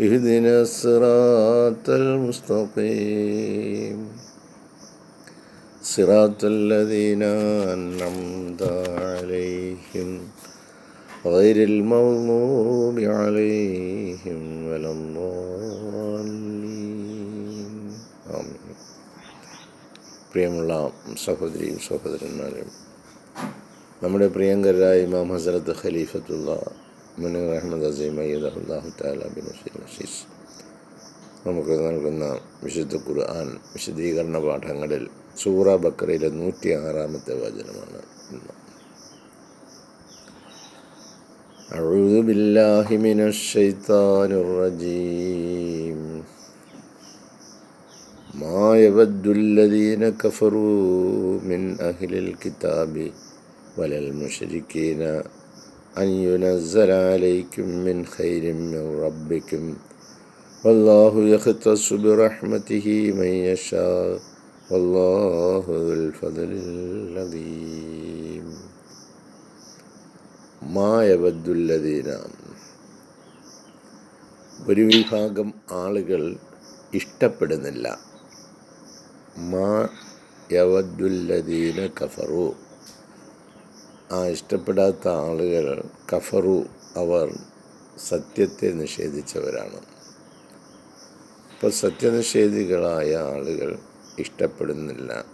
اهدنا الصراط المستقيم صراط الذين أنعمت عليهم غير المغضوب عليهم ولا الضالين آمين പ്രിയമുള്ള സഹോദരിയും സഹോദരന്മാരും നമ്മുടെ പ്രിയങ്കരായ ഇമാം ഹസരത്ത് ഖലീഫത്തുള്ള മുനീർ അഹമ്മദ് അസീം അയ്യദ് അള്ളാഹു താല ബിൻ അസീസ് നമുക്ക് നൽകുന്ന വിശുദ്ധ ഖുർആൻ വിശദീകരണ പാഠങ്ങളിൽ സൂറ ബക്കറയിലെ നൂറ്റി ആറാമത്തെ വചനമാണ് ഇന്ന് أعوذ بالله من الشيطان الرجيم ما يود الذين كفروا من أهل الكتاب ولا المشركين أن ينزل عليكم من خير من ربكم والله يختص برحمته من يشاء والله ذو الفضل العظيم ما يود الذين ഒരു വിഭാഗം ആളുകൾ ഇഷ്ടപ്പെടുന്നില്ല മാ യവദ്ദുല്ലദീന കഫറു ആ ഇഷ്ടപ്പെടാത്ത ആളുകൾ കഫറു അവർ സത്യത്തെ നിഷേധിച്ചവരാണ്. അപ്പോൾ സത്യനിഷേധികളായ ആളുകൾ ഇഷ്ടപ്പെടുന്നില്ല.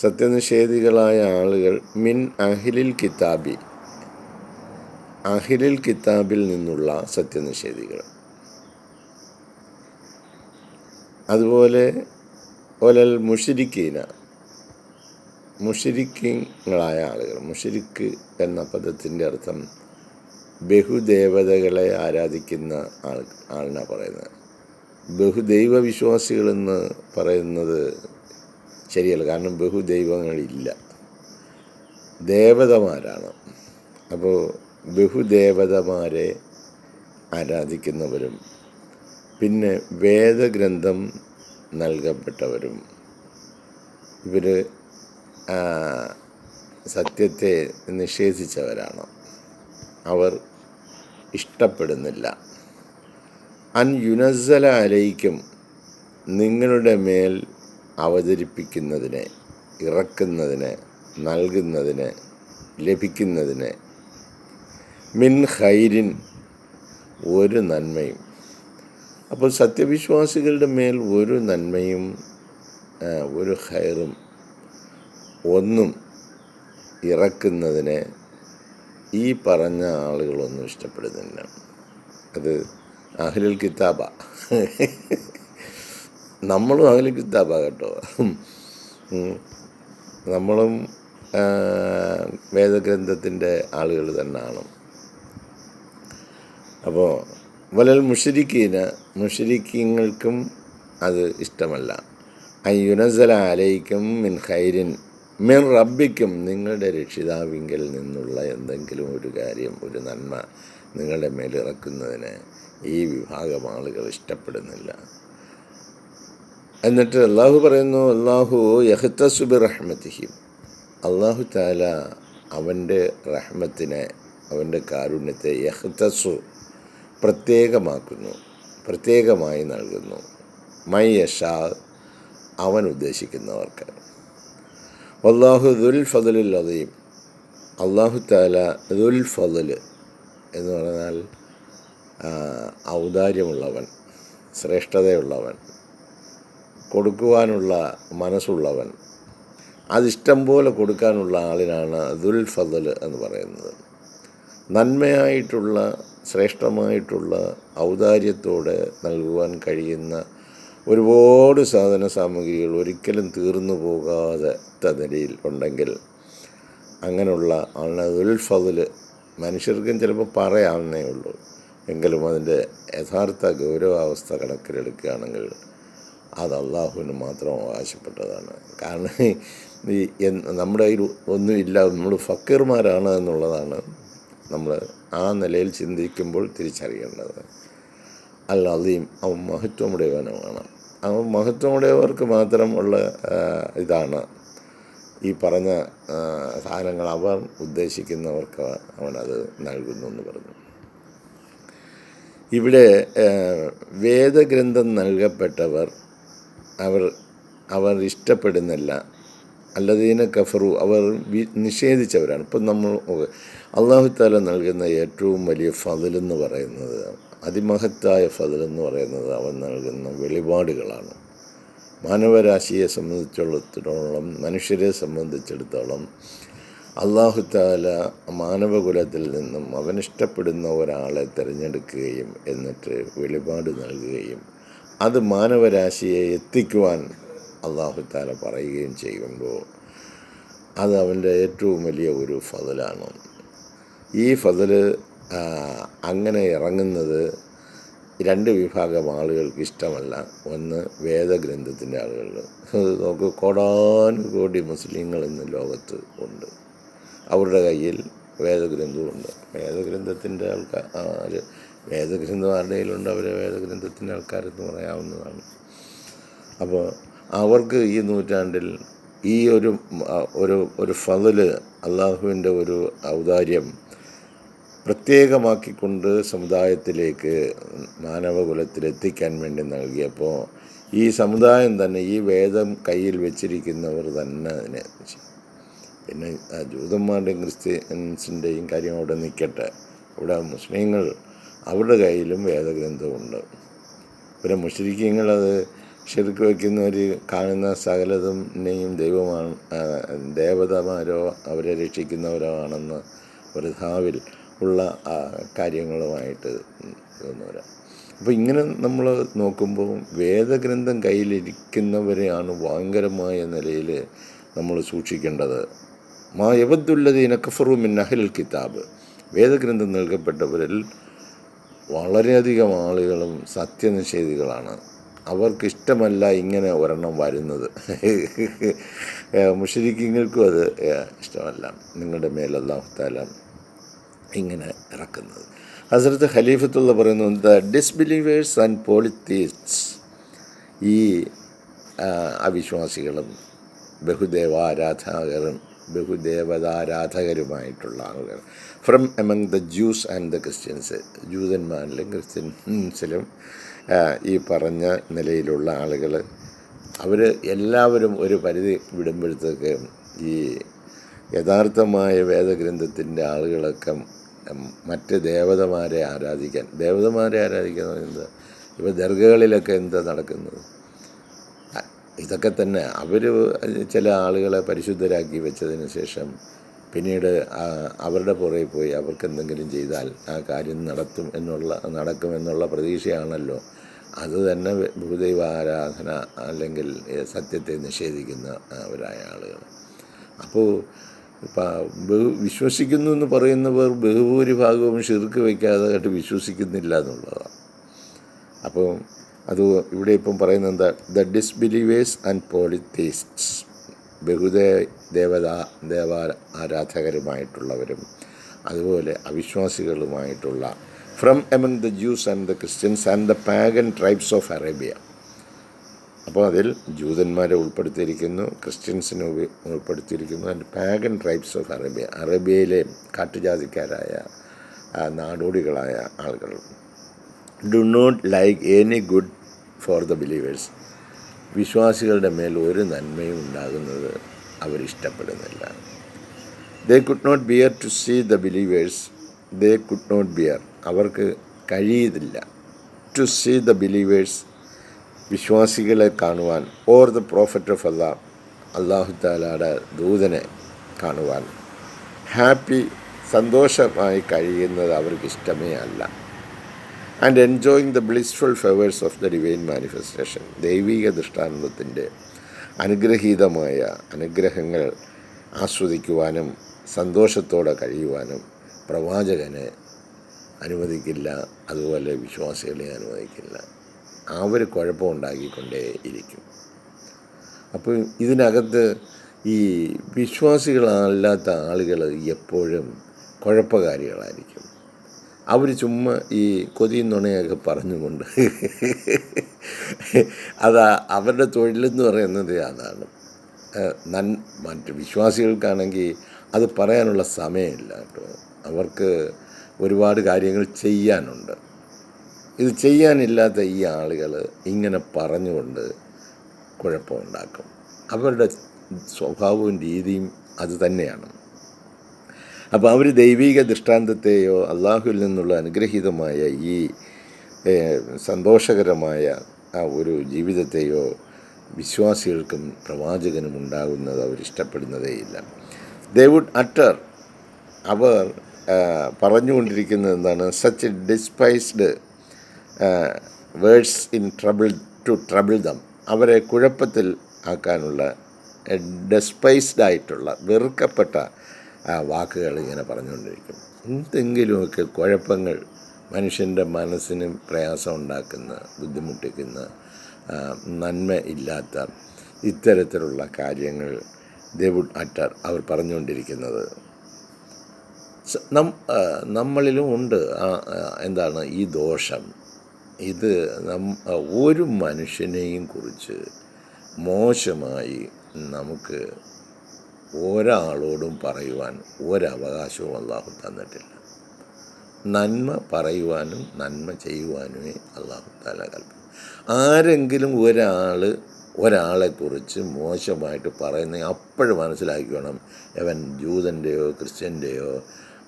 സത്യനിഷേധികളായ ആളുകൾ മിൻ അഹിലിൽ കിതാബി അഹിലിൽ കിതാബിൽ നിന്നുള്ള സത്യനിഷേധികൾ. അതുപോലെ ഒലൽ മുഷിരിക്കീന മുഷിരിക്കങ്ങളായ ആളുകൾ മുഷിരിക്ക് എന്ന പദത്തിന്റെ അർത്ഥം ബഹുദേവതകളെ ആരാധിക്കുന്ന ആൾ ആളിനാണ് പറയുന്നത്. ബഹുദൈവ വിശ്വാസികളെന്ന് പറയുന്നത് ശരിയല്ല കാരണം ബഹുദൈവങ്ങളില്ല. ദേവതമാരാണ്. അപ്പോൾ ബഹുദേവതമാരെ ആരാധിക്കുന്നവരും പിന്നെ വേദഗ്രന്ഥം നൽകപ്പെട്ടവരും. ഇവർ സത്യത്തെ നിഷേധിച്ചവരാണ്. അവർ ഇഷ്ടപ്പെടുന്നില്ല. അൻ യുനസല അലയിക്കും നിങ്ങളുടെ മേൽ അവതരിപ്പിക്കുന്നതിനെ ഇറക്കുന്നതിന് നൽകുന്നതിന് ലഭിക്കുന്നതിന് മിൻ ഹൈരിൻ ഒരു നന്മയും. അപ്പോൾ സത്യവിശ്വാസികളുടെ മേൽ ഒരു നന്മയും ഒരു ഹൈറും ഒന്നും ഇറക്കുന്നതിനെ ഈ പറഞ്ഞ ആളുകളൊന്നും ഇഷ്ടപ്പെടുന്നില്ല. അത് അഹ്ലുൽ കിതാബ. നമ്മളും അഹ്ലുൽ കിതാബ കേട്ടോ. നമ്മളും വേദഗ്രന്ഥത്തിന്റെ ആളുകൾ തന്നെയാണ്. അപ്പോൾ വലൽ മുഷരിക്കീന മുഷരിക്കീങ്ങൾക്കും അത് ഇഷ്ടമല്ല. അയ്യുനസല അലയിക്കും മിൻ ഖൈരിൻ. മിൻ റബ്ബിക്കും നിങ്ങളുടെ രക്ഷിതാവിങ്കിൽ നിന്നുള്ള എന്തെങ്കിലും ഒരു കാര്യം ഒരു നന്മ നിങ്ങളുടെ മേലിറക്കുന്നതിന് ഈ വിഭാഗം ആളുകൾ ഇഷ്ടപ്പെടുന്നില്ല. എന്നിട്ട് അള്ളാഹു പറയുന്നു അള്ളാഹു യഹ്തസുബി റഹ്മത്തിഹിം അള്ളാഹു താല അവന്റെ റഹ്മത്തിനെ അവന്റെ കാരുണ്യത്തെ യഹ്തസു പ്രത്യേകമാക്കുന്നു പ്രത്യേകമായി നൽകുന്നു. മൈ യഷാ അവൻ ഉദ്ദേശിക്കുന്നവർക്ക്. അള്ളാഹു ദുൽ ഫതലുൽ അദീം. അള്ളാഹു താല ദുൽ ഫതൽ എന്ന് പറഞ്ഞാൽ ഔദാര്യമുള്ളവൻ ശ്രേഷ്ഠതയുള്ളവൻ കൊടുക്കുവാനുള്ള മനസ്സുള്ളവൻ അതിഷ്ടം പോലെ കൊടുക്കാനുള്ള ആളിനാണ് ദുൽ ഫതൽ എന്ന് പറയുന്നത്. നന്മയായിട്ടുള്ള ശ്രേഷ്ഠമായിട്ടുള്ള ഔദാര്യത്തോടെ നൽകുവാൻ കഴിയുന്ന ഒരുപാട് സാധന സാമഗ്രികൾ ഒരിക്കലും തീർന്നു പോകാത്ത നിലയിൽ ഉണ്ടെങ്കിൽ അങ്ങനെയുള്ള ആളിനെ ദുൽ ഫضൽ മനുഷ്യർക്കും ചിലപ്പോൾ പറയാവുന്നേ ഉള്ളൂ. എങ്കിലും അതിന്റെ യഥാർത്ഥ ഗൗരവാവസ്ഥ കണക്കിലെടുക്കുകയാണെങ്കിൽ അത് അള്ളാഹുവിന് മാത്രം അവകാശപ്പെട്ടതാണ് കാരണം ഈ നമ്മുടെ കയ്യിൽ ഒന്നുമില്ല നമ്മൾ ഫക്കീർമാരാണ് എന്നുള്ളതാണ് നമ്മൾ ആ നിലയിൽ ചിന്തിക്കുമ്പോൾ തിരിച്ചറിയേണ്ടത്. അല്ല അതെയും അവൻ മഹത്വമുടയവനുമാണ് അവൻ മഹത്വമുടയവർക്ക് മാത്രമുള്ള ഉള്ള ഇതാണ്. ഈ പറഞ്ഞ സാധനങ്ങൾ അവർ ഉദ്ദേശിക്കുന്നവർക്ക് അവനത് നൽകുന്നു എന്ന് പറഞ്ഞു. ഇവിടെ വേദഗ്രന്ഥം നൽകപ്പെട്ടവർ അവർ അവർ ഇഷ്ടപ്പെടുന്നില്ല. അല്ലതീന കഫറു അവർ നിഷേധിച്ചവരാണ്. ഇപ്പം നമ്മൾ അള്ളാഹു താല നൽകുന്ന ഏറ്റവും വലിയ ഫതിലെന്ന് പറയുന്നത് അതിമഹത്തായ ഫതിലെന്ന് പറയുന്നത് അവൻ നൽകുന്ന വെളിപാടുകളാണ്. മാനവരാശിയെ സംബന്ധിച്ചിടത്തോളം മനുഷ്യരെ സംബന്ധിച്ചിടത്തോളം അള്ളാഹു താല മാനവകുലത്തിൽ നിന്നും അവനിഷ്ടപ്പെടുന്ന ഒരാളെ തിരഞ്ഞെടുക്കുകയും എന്നിട്ട് വെളിപാട് നൽകുകയും അത് മാനവരാശിയെ എത്തിക്കുവാൻ അള്ളാഹു താല പറയുകയും ചെയ്യുമ്പോൾ അത് അവന്റെ ഏറ്റവും വലിയ ഒരു ഫതിലാണ്. ഈ ഫതിൽ അങ്ങനെ ഇറങ്ങുന്നത് രണ്ട് വിഭാഗം ആളുകൾക്ക് ഇഷ്ടമല്ല. ഒന്ന് വേദഗ്രന്ഥത്തിന്റെ ആളുകൾ നോക്കൂ കോടാനുകോടി മുസ്ലിങ്ങൾ ഇന്ന് ലോകത്ത് ഉണ്ട്. അവരുടെ കയ്യിൽ വേദഗ്രന്ഥമുണ്ട് വേദഗ്രന്ഥത്തിന്റെ ആൾക്കാർ ആര് വേദഗ്രന്ഥം ആരുടെ കയ്യിലുണ്ട്? അവരെ വേദഗ്രന്ഥത്തിന്റെ ആൾക്കാരെന്ന് പറയാവുന്നതാണ്. അപ്പോൾ അവർക്ക് ഈ നൂറ്റാണ്ടിൽ ഈ ഒരു ഒരു ഒരു ഫതിൽ അള്ളാഹുവിന്റെ ഒരു ഔദാര്യം പ്രത്യേകമാക്കിക്കൊണ്ട് സമുദായത്തിലേക്ക് മാനവകുലത്തിലെത്തിക്കാൻ വേണ്ടി നൽകിയപ്പോൾ ഈ സമുദായം തന്നെ ഈ വേദം കയ്യിൽ വെച്ചിരിക്കുന്നവർ തന്നെ അതിനെ. പിന്നെ ജൂതന്മാരുടെയും ക്രിസ്ത്യൻസിന്റെയും കാര്യം അവിടെ നിൽക്കട്ടെ ഇവിടെ മുസ്ലിങ്ങൾ അവരുടെ കയ്യിലും വേദഗ്രന്ഥമുണ്ട് പിന്നെ മുഷരിക്കങ്ങൾ അത് ഷിർക്ക് വയ്ക്കുന്നവർ കാണുന്ന സകലതും ദൈവമാണ് ദേവതമാരോ അവരെ രക്ഷിക്കുന്നവരോ ആണെന്ന് ഒരു ധാവിൽ ഉള്ള കാര്യങ്ങളുമായിട്ട് വരാം അപ്പോൾ ഇങ്ങനെ നമ്മൾ നോക്കുമ്പോൾ വേദഗ്രന്ഥം കയ്യിലിരിക്കുന്നവരെയാണ് ഭയങ്കരമായ നിലയിൽ നമ്മൾ സൂക്ഷിക്കേണ്ടത്. മാ യവദ്ദുല്ലദീന കഫറു മിൻ അഹ്ലിൽ കിതാബ്. വേദഗ്രന്ഥം നൽകപ്പെട്ടവരിൽ വളരെയധികം ആളുകളും സത്യനിഷേധികളാണ്. അവർക്കിഷ്ടമല്ല ഇങ്ങനെ ഒരെണ്ണം വരുന്നത്. മുഷരിക്കിങ്ങൾക്കും അത് ഇഷ്ടമല്ല. നിങ്ങളുടെ മേൽ അള്ളാഹുത്താല ഇങ്ങനെ ഇറക്കുന്നത്. ഹസരത്ത് ഖലീഫത്തുള്ള പറയുന്നു ദ ഡിസ്ബിലീവേഴ്സ് ആൻഡ് പോളിത്തീസ് ഈ അവിശ്വാസികളും ബഹുദേവാരാധകരും ബഹുദേവതാരാധകരുമായിട്ടുള്ള ആളുകൾ. From among the Jews and the Christians ജൂതന്മാരിലും ക്രിസ്ത്യൻസിലും ഈ പറഞ്ഞ നിലയിലുള്ള ആളുകൾ അവർ എല്ലാവരും ഒരു പരിധി വിടുമ്പോഴത്തേക്ക് ഈ യഥാർത്ഥമായ വേദഗ്രന്ഥത്തിന്റെ ആളുകളൊക്കെ മറ്റ് ദേവതമാരെ ആരാധിക്കാൻ. ദേവതമാരെ ആരാധിക്കാൻ പറയുന്നത് ഇപ്പോൾ ദർഗകളിലൊക്കെ എന്താ നടക്കുന്നത്? ഇതൊക്കെ തന്നെ അവർ ചില ആളുകളെ പരിശുദ്ധരാക്കി വെച്ചതിന് ശേഷം പിന്നീട് അവരുടെ പുറകെ പോയി അവർക്ക് എന്തെങ്കിലും ചെയ്താൽ ആ കാര്യം നടത്തും എന്നുള്ള നടക്കുമെന്നുള്ള പ്രതീക്ഷയാണല്ലോ. അത് തന്നെ ഭൂദൈവ ആരാധന അല്ലെങ്കിൽ സത്യത്തെ നിഷേധിക്കുന്ന അവരായ ആളുകൾ അപ്പോൾ വിശ്വസിക്കുന്നു എന്ന് പറയുന്നവർ ബഹുഭൂരിഭാഗവും ഷിർക്ക് വയ്ക്കാതെ കണ്ട് വിശ്വസിക്കുന്നില്ല എന്നുള്ളതാണ് അപ്പോൾ അത് ഇവിടെ ഇപ്പം പറയുന്നത് എന്താ ദ ഡിസ്ബിലീവേഴ്സ് ആൻഡ് പോളിത്തീസ്റ്റ്സ് ബഹുദേ ദേവതാ ദേവ ആരാധകരുമായിട്ടുള്ളവരും അതുപോലെ അവിശ്വാസികളുമായിട്ടുള്ള from among the Jews and the Christians and the pagan tribes of Arabia. അപ്പോൾ അതിൽ ജൂതന്മാരെ ഉൾപ്പെടുത്തിയിരിക്കുന്നു ക്രിസ്ത്യൻസിനെ ഉൾപ്പെടുത്തിയിരിക്കുന്നു and pagan tribes of Arabia അറേബ്യയിലെ കാട്ടുജാതിക്കാരായ നാടോടികളായ ആളുകൾ. Do not like any good for the believers വിശ്വാസികളുടെ മേൽ ഒരു നന്മയും ഉണ്ടാകുന്നത് അവരിഷ്ടപ്പെടുന്നില്ല they could not bear to see the believers they could not bear അവർക്ക് കഴിയുന്നില്ല ടു സീ ദ ബിലീവേഴ്സ് വിശ്വാസികളെ കാണുവാൻ or the prophet of Allah അള്ളാഹു താലയുടെ ദൂതനെ കാണുവാൻ. ഹാപ്പി സന്തോഷമായി കഴിയുന്നത് അവർക്ക് ഇഷ്ടമേ അല്ല. And enjoying the blissful favours of the divine manifestation ദൈവിക ദൃഷ്ടാന്തത്തിന്റെ അനുഗ്രഹീതമായ അനുഗ്രഹങ്ങൾ ആസ്വദിക്കുവാനും സന്തോഷത്തോടെ കഴിയുവാനും പ്രവാചകനെ അനുവദിക്കില്ല അതുപോലെ വിശ്വാസികളെ അനുവദിക്കില്ല. അവർ കുഴപ്പമുണ്ടാക്കിക്കൊണ്ടേ ഇരിക്കും. അപ്പോൾ ഇതിനകത്ത് ഈ വിശ്വാസികളല്ലാത്ത ആളുകൾ എപ്പോഴും കുഴപ്പകാരികളായിരിക്കും. അവർ ചുമ്മാ ഈ കൊതിയും നുണയൊക്കെ പറഞ്ഞുകൊണ്ട് അതാ അവരുടെ തൊഴിലെന്ന് പറയുന്നത് അതാണ്. നൻ മറ്റ് വിശ്വാസികൾക്കാണെങ്കിൽ അത് പറയാനുള്ള സമയമില്ല കേട്ടോ. അവർക്ക് ഒരുപാട് കാര്യങ്ങൾ ചെയ്യാനുണ്ട്. ഇത് ചെയ്യാനില്ലാത്ത ഈ ആളുകൾ ഇങ്ങനെ പറഞ്ഞുകൊണ്ട് കുഴപ്പമുണ്ടാക്കും. അവരുടെ സ്വഭാവവും രീതിയും അത് തന്നെയാണ്. അപ്പോൾ അവർ ദൈവിക ദൃഷ്ടാന്തത്തെയോ അള്ളാഹുവിൽ നിന്നുള്ള അനുഗ്രഹീതമായ ഈ സന്തോഷകരമായ ആ ഒരു ജീവിതത്തെയോ വിശ്വാസികൾക്കും പ്രവാചകനും ഉണ്ടാകുന്നത് അവരിഷ്ടപ്പെടുന്നതേയില്ല ദേവുഡ് അട്ടർ അവർ പറഞ്ഞുകൊണ്ടിരിക്കുന്നത് എന്താണ്? Such despised words in trouble to trouble them അവരെ കുഴപ്പത്തിൽ ആക്കാനുള്ള ഡെസ്പൈസ്ഡ് ആയിട്ടുള്ള വെറുക്കപ്പെട്ട വാക്കുകൾ ഇങ്ങനെ പറഞ്ഞുകൊണ്ടിരിക്കും എന്തെങ്കിലുമൊക്കെ കുഴപ്പങ്ങൾ മനുഷ്യന്റെ മനസ്സിന് പ്രയാസം ഉണ്ടാക്കുന്ന ബുദ്ധിമുട്ടിക്കുന്ന നന്മ ഇല്ലാത്ത ഇത്തരത്തിലുള്ള കാര്യങ്ങൾ ദേവുഡ് അറ്റർ അവർ പറഞ്ഞുകൊണ്ടിരിക്കുന്നത്. നമ്മളിലും ഉണ്ട് എന്താണ് ഈ ദോഷം. ഇത് നം ഒരു മനുഷ്യനെയും കുറിച്ച് മോശമായി നമുക്ക് ഒരാളോടും പറയുവാൻ ഒരവകാശവും അള്ളാഹു തന്നിട്ടില്ല. നന്മ പറയുവാനും നന്മ ചെയ്യുവാനുമേ അള്ളാഹു താല കൽപ്പിക്കും ആരെങ്കിലും ഒരാൾ ഒരാളെക്കുറിച്ച് മോശമായിട്ട് പറയുന്ന അപ്പോഴും മനസ്സിലാക്കിക്കണം. അവൻ ജൂതന്റെയോ ക്രിസ്ത്യന്റെയോ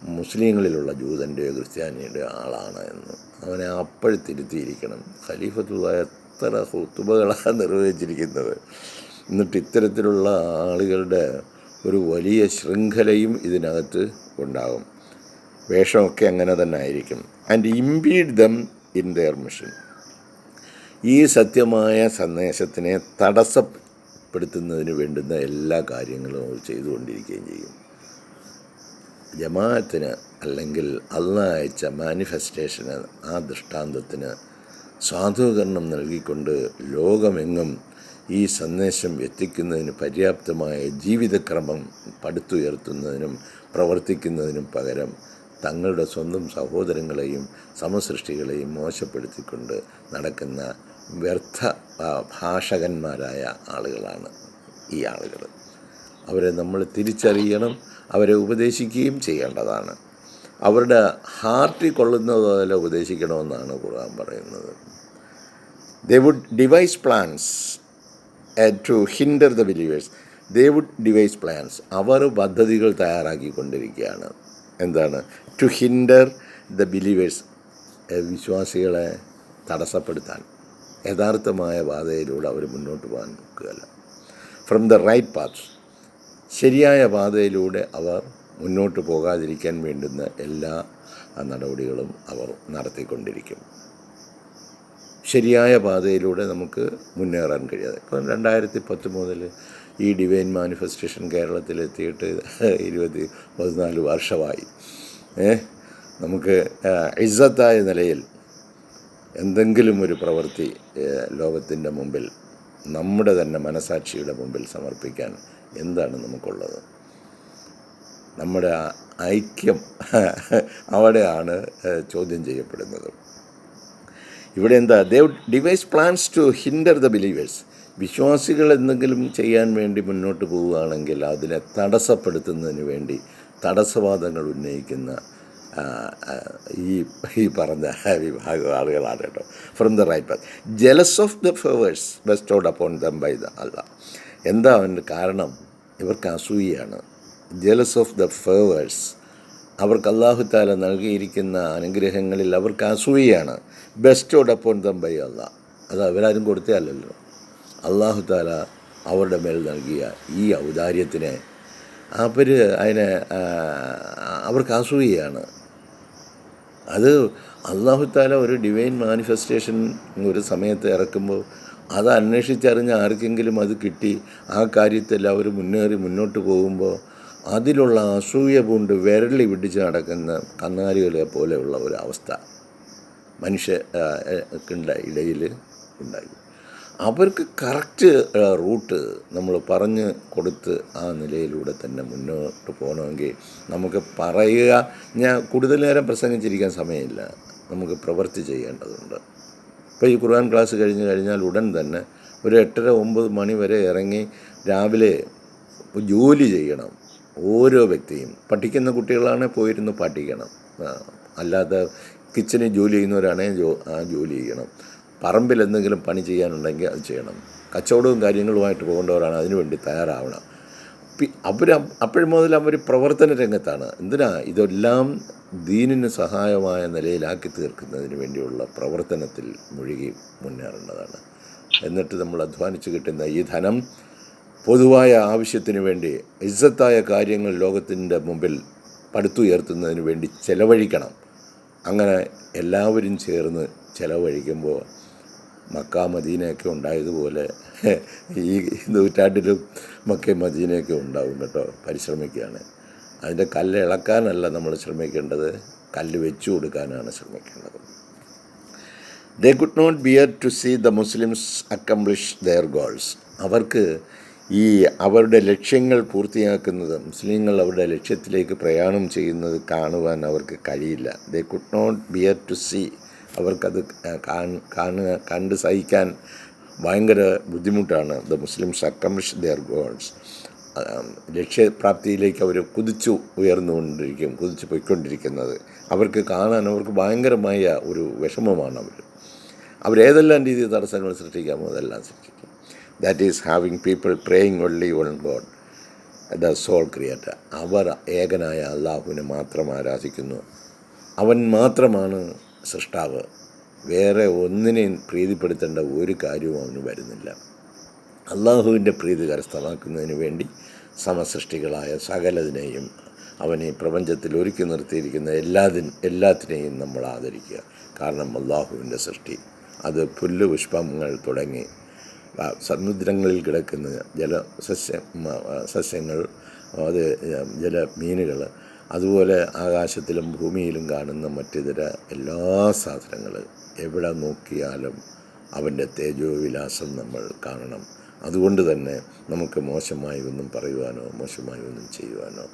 മുസ്ലിങ്ങളിലുള്ള ജൂതന്റെയോ ക്രിസ്ത്യാനിയുടെയോ ആളാണ് എന്ന്. അവനെ അപ്പോഴും തിരുത്തിയിരിക്കണം. ഖലീഫത്തുള്ള എത്ര ഹുത്തുബകളാണ് നിർവഹിച്ചിരിക്കുന്നത്. എന്നിട്ട് ഇത്തരത്തിലുള്ള ആളുകളുടെ ഒരു വലിയ ശൃംഖലയും ഇതിനകത്ത് ഉണ്ടാകും. വേഷമൊക്കെ അങ്ങനെ തന്നെ ആയിരിക്കും. And impede them in their mission ഈ സത്യമായ സന്ദേശത്തിനെ തടസ്സപ്പെടുത്തുന്നതിന് വേണ്ടുന്ന എല്ലാ കാര്യങ്ങളും അവർ ചെയ്തുകൊണ്ടിരിക്കുകയും ചെയ്യും. ജമാഅത്തിന് അല്ലെങ്കിൽ അള്ള അയച്ച മാനിഫെസ്റ്റേഷന് ആ ദൃഷ്ടാന്തത്തിന് സാധൂകരണം നൽകിക്കൊണ്ട് ലോകമെങ്ങും ഈ സന്ദേശം എത്തിക്കുന്നതിന് പര്യാപ്തമായ ജീവിതക്രമം പടുത്തുയർത്തുന്നതിനും പ്രവർത്തിക്കുന്നതിനും പകരം തങ്ങളുടെ സ്വന്തം സഹോദരങ്ങളെയും സമസൃഷ്ടികളെയും മോശപ്പെടുത്തിക്കൊണ്ട് നടക്കുന്ന വ്യർത്ഥ ഭാഷകന്മാരായ ആളുകളാണ് ഈ ആളുകൾ. അവരെ നമ്മൾ തിരിച്ചറിയണം അവരെ ഉപദേശിക്കുകയും ചെയ്യേണ്ടതാണ്. അവരുടെ ഹാർട്ടിൽ കൊള്ളുന്നത് പോലെ ഉപദേശിക്കണമെന്നാണ് ഖുർആൻ പറയുന്നത്. They would devise plans to hinder the believers they would devise plans അവർ പദ്ധതികൾ തയ്യാറാക്കിക്കൊണ്ടിരിക്കുകയാണ്. എന്താണ്? ടു ഹിൻഡർ ദ ബിലീവേഴ്സ് വിശ്വാസികളെ തടസ്സപ്പെടുത്താൻ. യഥാർത്ഥമായ പാതയിലൂടെ അവർ മുന്നോട്ട് പോകാൻ നോക്കുകയല്ല. ഫ്രം ദ റൈറ്റ് പാത്ത്സ് ശരിയായ പാതയിലൂടെ അവർ മുന്നോട്ട് പോകാതിരിക്കാൻ വേണ്ടുന്ന എല്ലാ നടപടികളും അവർ നടത്തിക്കൊണ്ടിരിക്കും. ശരിയായ പാതയിലൂടെ നമുക്ക് മുന്നേറാൻ കഴിയാതെ. ഇപ്പം രണ്ടായിരത്തി പത്ത് മുതൽ ഈ ഡിവൈൻ മാനിഫെസ്റ്റേഷൻ കേരളത്തിലെത്തിയിട്ട് ഇരുപത്തി പതിനാല് വർഷമായി. നമുക്ക് ഇസ്സത്തായ നിലയിൽ എന്തെങ്കിലും ഒരു പ്രവൃത്തി ലോകത്തിന്റെ മുമ്പിൽ നമ്മുടെ തന്നെ മനസാക്ഷിയുടെ മുമ്പിൽ സമർപ്പിക്കാൻ എന്താണ് നമുക്കുള്ളത്? നമ്മുടെ ഐക്യം അവിടെയാണ് ചോദ്യം ചെയ്യപ്പെടുന്നത്. ഇവിടെ എന്താ they devise plans to hinder the believers. വിശ്വാസികൾ എന്തെങ്കിലും ചെയ്യാൻ വേണ്ടി മുന്നോട്ട് പോവുകയാണെങ്കിൽ അതിനെ തടസ്സപ്പെടുത്തുന്നതിന് വേണ്ടി തടസ്സവാദങ്ങൾ ഉന്നയിക്കുന്ന ഈ ഈ പറഞ്ഞ വിഭാഗം ആളുകളാണ് കേട്ടോ. From the right path jealous of the favours bestowed upon them by the Allah എന്താ അവന്റെ കാരണം? ഇവർക്ക് അസൂയാണ് ജലസ് ഓഫ് ദ ഫേവേഴ്സ് അവർക്ക് അള്ളാഹു താല നൽകിയിരിക്കുന്ന അനുഗ്രഹങ്ങളിൽ അവർക്ക് അസൂയയാണ്. Bestowed upon them by Allah അത് അവരാരും കൊടുത്തതല്ലല്ലോ അള്ളാഹു താല അവരുടെ മേൽ നൽകിയ ഈ ഔദാര്യത്തിനെ അവർ അതിനെ അവർക്ക് അസൂയയാണ്. അത് അള്ളാഹു താല ഒരു ഡിവൈൻ മാനിഫെസ്റ്റേഷൻ ഒരു സമയത്ത് ഇറക്കുമ്പോൾ അത് അന്വേഷിച്ചറിഞ്ഞ ആർക്കെങ്കിലും അത് കിട്ടി ആ കാര്യത്തിൽ അവർ മുന്നേറി മുന്നോട്ട് പോകുമ്പോൾ അതിലുള്ള അസൂയ പൂണ്ട് വിരളി പിടിച്ച് നടക്കുന്ന കന്നാലികളെ പോലെയുള്ള ഒരു അവസ്ഥ മനുഷ്യ ആ, ഇടയിൽ ഉണ്ടായി. അവർക്ക് കറക്റ്റ് റൂട്ട് നമ്മൾ പറഞ്ഞ് കൊടുത്ത് ആ നിലയിലൂടെ തന്നെ മുന്നോട്ട് പോകണമെങ്കിൽ നമുക്ക് പറയുക. ഞാൻ കൂടുതൽ നേരം പ്രസംഗിച്ചിരിക്കാൻ സമയമില്ല. നമുക്ക് പ്രവൃത്തി ചെയ്യേണ്ടതുണ്ട്. ഇപ്പോൾ ഈ ഖുർആൻ ക്ലാസ് കഴിഞ്ഞ് കഴിഞ്ഞാൽ ഉടൻ തന്നെ ഒരു എട്ടര ഒമ്പത് മണി വരെ ഇറങ്ങി രാവിലെ ജോലി ചെയ്യണം ഓരോ വ്യക്തിയും. പഠിക്കുന്ന കുട്ടികളാണെങ്കിൽ പോയിരുന്ന് പഠിക്കണം. അല്ലാതെ കിച്ചണിൽ ജോലി ചെയ്യുന്നവരാണെങ്കിൽ ജോ ജോലി ചെയ്യണം. പറമ്പിൽ എന്തെങ്കിലും പണി ചെയ്യാനുണ്ടെങ്കിൽ അത് ചെയ്യണം. കച്ചവടവും കാര്യങ്ങളുമായിട്ട് പോകേണ്ടവരാണ് അതിനുവേണ്ടി തയ്യാറാവണം. അവർ അപ്പോഴും മുതൽ അവർ പ്രവർത്തന രംഗത്താണ്. എന്തിനാ? ഇതെല്ലാം ദീനിന് സഹായമായ നിലയിലാക്കി തീർക്കുന്നതിന് വേണ്ടിയുള്ള പ്രവർത്തനത്തിൽ മുഴുകി മുന്നേറേണ്ടതാണ് എന്നിട്ട് നമ്മൾ അധ്വാനിച്ച് കിട്ടുന്ന ഈ ധനം പൊതുവായ ആവശ്യത്തിന് വേണ്ടി ഇസ്സത്തായ കാര്യങ്ങൾ ലോകത്തിന്റെ മുമ്പിൽ പടുത്തുയർത്തുന്നതിന് വേണ്ടി ചെലവഴിക്കണം. അങ്ങനെ എല്ലാവരും ചേർന്ന് ചെലവഴിക്കുമ്പോൾ മക്ക മദീനയൊക്കെ ഉണ്ടായതുപോലെ ഈ നൂറ്റാണ്ടിലും മക്ക മദീനയൊക്കെ ഉണ്ടാവും കേട്ടോ പരിശ്രമിക്കുകയാണ്. അതിന്റെ കല്ല് ഇളക്കാനല്ല നമ്മൾ ശ്രമിക്കേണ്ടത് കല്ല് വെച്ചു കൊടുക്കാനാണ് ശ്രമിക്കേണ്ടത്. They could not bear to see the Muslims accomplish their goals അവർക്ക് ഈ അവരുടെ ലക്ഷ്യങ്ങൾ പൂർത്തിയാക്കുന്നത് മുസ്ലിങ്ങൾ അവരുടെ ലക്ഷ്യത്തിലേക്ക് പ്രയാണം ചെയ്യുന്നത് കാണുവാൻ അവർക്ക് കഴിയില്ല. They could not bear to see അവർക്കത് കാണ് കാണുക കണ്ട് സഹിക്കാൻ ഭയങ്കര ബുദ്ധിമുട്ടാണ്. The Muslims accomplish their goals ലക്ഷ്യപ്രാപ്തിയിലേക്ക് അവർ കുതിച്ചു ഉയർന്നുകൊണ്ടിരിക്കും കുതിച്ചു പോയിക്കൊണ്ടിരിക്കുന്നത്. അവർക്ക് കാണാൻ അവർക്ക് ഭയങ്കരമായ ഒരു വിഷമമാണ് അവർ അവരേതെല്ലാം രീതിയിൽ തടസ്സങ്ങൾ സൃഷ്ടിക്കാമോ അതെല്ലാം സൃഷ്ടിക്കും. That is having people praying only on God the sole creator അവർ ഏകനായ അള്ളാഹുവിനെ മാത്രം ആരാധിക്കുന്നു. അവൻ മാത്രമാണ് സൃഷ്ടാവ്. വേറെ ഒന്നിനെയും പ്രീതിപ്പെടുത്തേണ്ട ഒരു കാര്യവും അവന് വരുന്നില്ല. അള്ളാഹുവിന്റെ പ്രീതി കരസ്ഥമാക്കുന്നതിന് വേണ്ടി സമസൃഷ്ടികളായ സകലതിനെയും അവനെ പ്രപഞ്ചത്തിൽ ഒരുക്കി നിർത്തിയിരിക്കുന്ന എല്ലാതിൻ എല്ലാത്തിനെയും നമ്മൾ ആദരിക്കുക. കാരണം അള്ളാഹുവിന്റെ സൃഷ്ടി. അത് പുല്ല് പുഷ്പങ്ങൾ തുടങ്ങി. സമുദ്രങ്ങളിൽ കിടക്കുന്ന ജല സസ്യ സസ്യങ്ങൾ അത് ജല മീനുകൾ അതുപോലെ ആകാശത്തിലും ഭൂമിയിലും കാണുന്ന മറ്റിതര എല്ലാ സാധനങ്ങൾ. എവിടെ നോക്കിയാലും അവന്റെ തേജോവിലാസം നമ്മൾ കാണണം. അതുകൊണ്ട് തന്നെ നമുക്ക് മോശമായി ഒന്നും പറയുവാനോ മോശമായി ഒന്നും ചെയ്യുവാനോ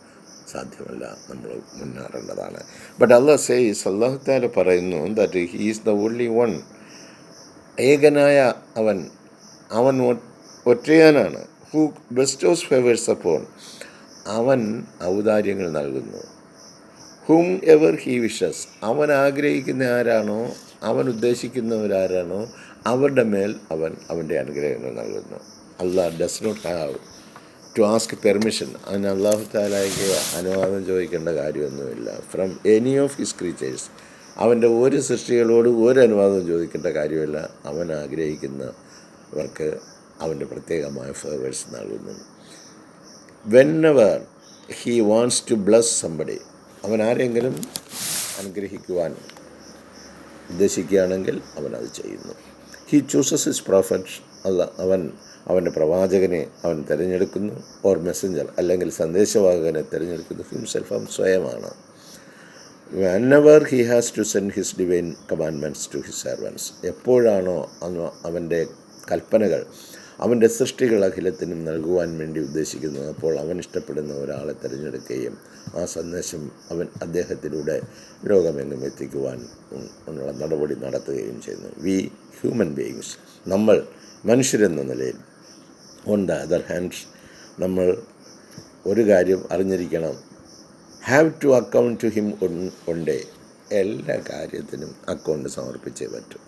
സാധ്യമല്ല. നമ്മൾ മുന്നേറേണ്ടതാണ്. ബട്ട് അള്ളാഹ് സേസ് അള്ളാഹുത്താല പറയുന്നു that he's the only one ഏകനായ അവൻ അവൻ ഒറ്റയാനാണ്. Who best of favours upon അവൻ ഔദാര്യങ്ങൾ നൽകുന്നു. ഹും എവർ ഹീ വിഷസ് അവൻ ആഗ്രഹിക്കുന്ന ആരാണോ? അവൻ ഉദ്ദേശിക്കുന്നവരാരാണോ അവരുടെ മേൽ അവൻ അവന്റെ അനുഗ്രഹങ്ങൾ നൽകുന്നു. Allah does not have to ask permission അതിന് അള്ളാഹു താലായിക്ക് അനുവാദം ചോദിക്കേണ്ട കാര്യമൊന്നുമില്ല. From any of his creatures അവന്റെ ഒരു സൃഷ്ടികളോട് ഒരു അനുവാദം ചോദിക്കേണ്ട കാര്യമില്ല. അവൻ ആഗ്രഹിക്കുന്നവർക്ക് അവന്റെ പ്രത്യേകമായ ഫേവേഴ്സ് നൽകുന്നു. Whenever he wants to bless somebody അവൻ ആരെങ്കിലും അനുഗ്രഹിക്കുവാൻ ഉദ്ദേശിക്കുകയാണെങ്കിൽ അവൻ അത് ചെയ്യുന്നു. ഹി ചൂസസ് ഹിസ് പ്രോഫറ്റ് അല്ല അവൻ അവന്റെ പ്രവാചകനെ അവൻ തിരഞ്ഞെടുക്കുന്നു ഓർ മെസ്സഞ്ചർ അല്ലെങ്കിൽ സന്ദേശവാഹകനെ തിരഞ്ഞെടുക്കുന്നു ഹിംസെൽഫ് അവൻ സ്വയമാണ്. Whenever he has to send his divine commandments to his servants എപ്പോഴാണോ അന്ന് അവന്റെ കൽപ്പനകൾ അവന്റെ സൃഷ്ടികൾ അഖിലത്തിനും നൽകുവാൻ വേണ്ടി ഉദ്ദേശിക്കുന്നു. അപ്പോൾ അവൻ ഇഷ്ടപ്പെടുന്ന ഒരാളെ തിരഞ്ഞെടുക്കുകയും ആ സന്ദേശം അവൻ അദ്ദേഹത്തിലൂടെ ലോകമെങ്ങും എത്തിക്കുവാൻ ഉള്ള നടപടി നടത്തുകയും ചെയ്യുന്നു. വി ഹ്യൂമൻ ബീയിങ്സ് നമ്മൾ മനുഷ്യരെന്ന നിലയിൽ ഓൺ ദ അതർ ഹാൻഡ്സ് നമ്മൾ ഒരു കാര്യം അറിഞ്ഞിരിക്കണം. Have to account to him day എല്ലാ കാര്യത്തിനും അക്കൗണ്ട് സമർപ്പിച്ചേ പറ്റും.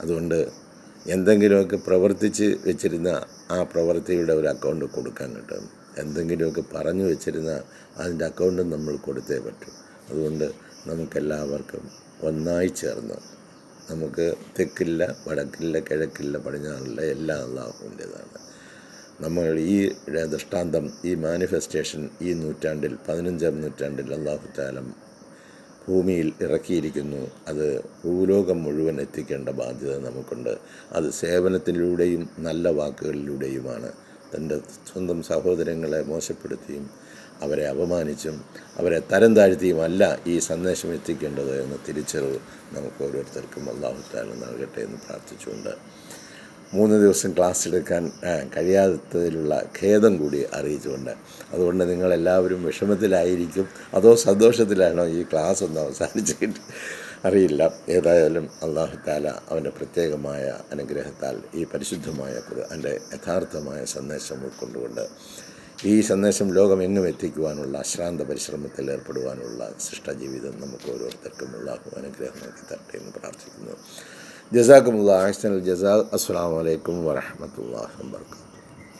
അതുകൊണ്ട് എന്തെങ്കിലുമൊക്കെ പ്രവർത്തിച്ച് വെച്ചിരുന്ന ആ പ്രവൃത്തിയുടെ ഒരു അക്കൗണ്ട് കൊടുക്കാൻ കിട്ടും. എന്തെങ്കിലുമൊക്കെ പറഞ്ഞു വെച്ചിരുന്ന അതിന്റെ അക്കൗണ്ടും നമ്മൾ കൊടുത്തേ പറ്റും. അതുകൊണ്ട് നമുക്കെല്ലാവർക്കും ഒന്നായി ചേർന്ന് നമുക്ക് തെക്കില്ല വടക്കില്ല കിഴക്കില്ല പടിഞ്ഞാറില്ല എല്ലാം അള്ളാഹുവിന്റേതാണ്. നമ്മൾ ഈ ദൃഷ്ടാന്തം ഈ മാനിഫെസ്റ്റേഷൻ ഈ നൂറ്റാണ്ടിൽ പതിനഞ്ചാം നൂറ്റാണ്ടിൽ അള്ളാഹു താലം ഭൂമിയിൽ ഇറക്കിയിരിക്കുന്നു. അത് ഭൂലോകം മുഴുവൻ എത്തിക്കേണ്ട ബാധ്യത നമുക്കുണ്ട്. അത് സേവനത്തിലൂടെയും നല്ല വാക്കുകളിലൂടെയുമാണ്. തന്റെ സ്വന്തം സഹോദരങ്ങളെ മോശപ്പെടുത്തിയും അവരെ അപമാനിച്ചും അവരെ തരം താഴ്ത്തിയുമല്ല ഈ സന്ദേശം എത്തിക്കേണ്ടത് എന്ന തിരിച്ചറിവ് നമുക്ക് ഓരോരുത്തർക്കും അള്ളാഹു താല നൽകട്ടെ എന്ന് പ്രാർത്ഥിച്ചുകൊണ്ട് മൂന്ന് ദിവസം ക്ലാസ് എടുക്കാൻ കഴിയാത്തതിലുള്ള ഖേദം കൂടി അറിയിച്ചുകൊണ്ട്. അതുകൊണ്ട് നിങ്ങളെല്ലാവരും വിഷമത്തിലായിരിക്കും. അതോ സന്തോഷത്തിലാണോ ഈ ക്ലാസ് ഒന്ന് അവസാനിച്ചിട്ട്? അറിയില്ല. ഏതായാലും അള്ളാഹു താല അവന്റെ പ്രത്യേകമായ അനുഗ്രഹത്താൽ ഈ പരിശുദ്ധമായ അതിന്റെ യഥാർത്ഥമായ സന്ദേശം ഉൾക്കൊണ്ടുകൊണ്ട് ഈ സന്ദേശം ലോകമെങ്ങും എത്തിക്കുവാനുള്ള അശ്രാന്ത പരിശ്രമത്തിൽ ഏർപ്പെടുവാനുള്ള സൃഷ്ടജീവിതം നമുക്ക് ഓരോരുത്തർക്കും ഉള്ള അനുഗ്രഹം നൽകി തരട്ടെ എന്ന് പ്രാർത്ഥിക്കുന്നു. جزاكم الله أحسن الجزاء. السلام عليكم ورحمة الله وبركاته.